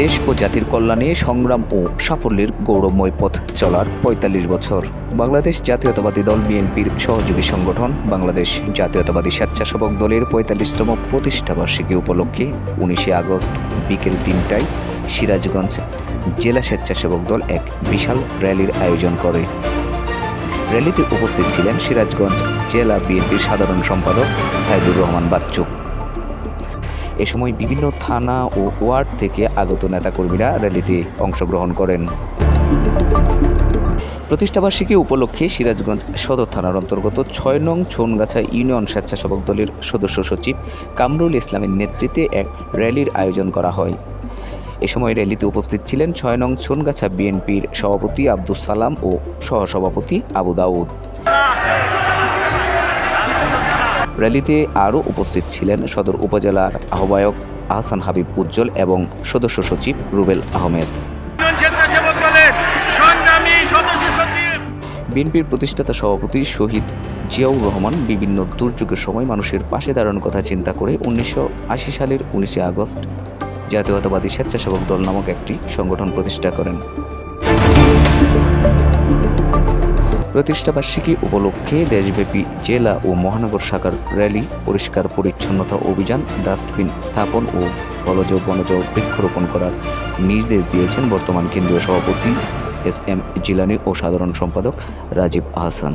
দেশ ও জাতির কল্যাণে সংগ্রাম ও সাফল্যের গৌরবময় পথ চলার পঁয়তাল্লিশ বছর। বাংলাদেশ জাতীয়তাবাদী দল বিএনপির সহযোগী সংগঠন বাংলাদেশ জাতীয়তাবাদী স্বেচ্ছাসেবক দলের পঁয়তাল্লিশতম প্রতিষ্ঠাবার্ষিকী উপলক্ষে উনিশে আগস্ট বিকেল তিনটায় সিরাজগঞ্জ জেলা স্বেচ্ছাসেবক দল এক বিশাল র্যালির আয়োজন করে। র্যালিতে উপস্থিত ছিলেন সিরাজগঞ্জ জেলা বিএনপির সাধারণ সম্পাদক সাইদুর রহমান বাচ্চু। এ সময় বিভিন্ন থানা ও ওয়ার্ড থেকে আগত নেতাকর্মীরা র্যালিতে অংশগ্রহণ করেন। প্রতিষ্ঠাবার্ষিকী উপলক্ষে সিরাজগঞ্জ সদর থানার অন্তর্গত ছয় নং ছনগাছা ইউনিয়ন স্বেচ্ছাসেবক দলের সদস্য সচিব কামরুল ইসলামের নেতৃত্বে এক র্যালির আয়োজন করা হয়। এ সময় র্যালিতে উপস্থিত ছিলেন ছয় নং ছনগাছা বিএনপির সভাপতি আব্দুস সালাম ও সহসভাপতি আবু দাউদ। র্যালিতে আরও উপস্থিত ছিলেন সদর উপজেলার আহ্বায়ক আহসান হাবিব উজ্জ্বল এবং সদস্য সচিব রুবেল আহমেদ। বিএনপির প্রতিষ্ঠাতা সভাপতি শহীদ জিয়াউর রহমান বিভিন্ন দুর্যোগের সময় মানুষের পাশে দাঁড়ানোর কথা চিন্তা করে উনিশশো আশি সালের উনিশে আগস্ট জাতীয়তাবাদী স্বেচ্ছাসেবক দল নামক একটি সংগঠন প্রতিষ্ঠা করেন। প্রতিষ্ঠাবার্ষিকী উপলক্ষে দেশব্যাপী জেলা ও মহানগর শাখার র্যালি, পরিষ্কার পরিচ্ছন্নতা অভিযান, ডাস্টবিন স্থাপন ও ফলজ বনজ বৃক্ষরোপণ করার নির্দেশ দিয়েছেন বর্তমান কেন্দ্রীয় সভাপতি এস এম জিলানি ও সাধারণ সম্পাদক রাজীব আহসান।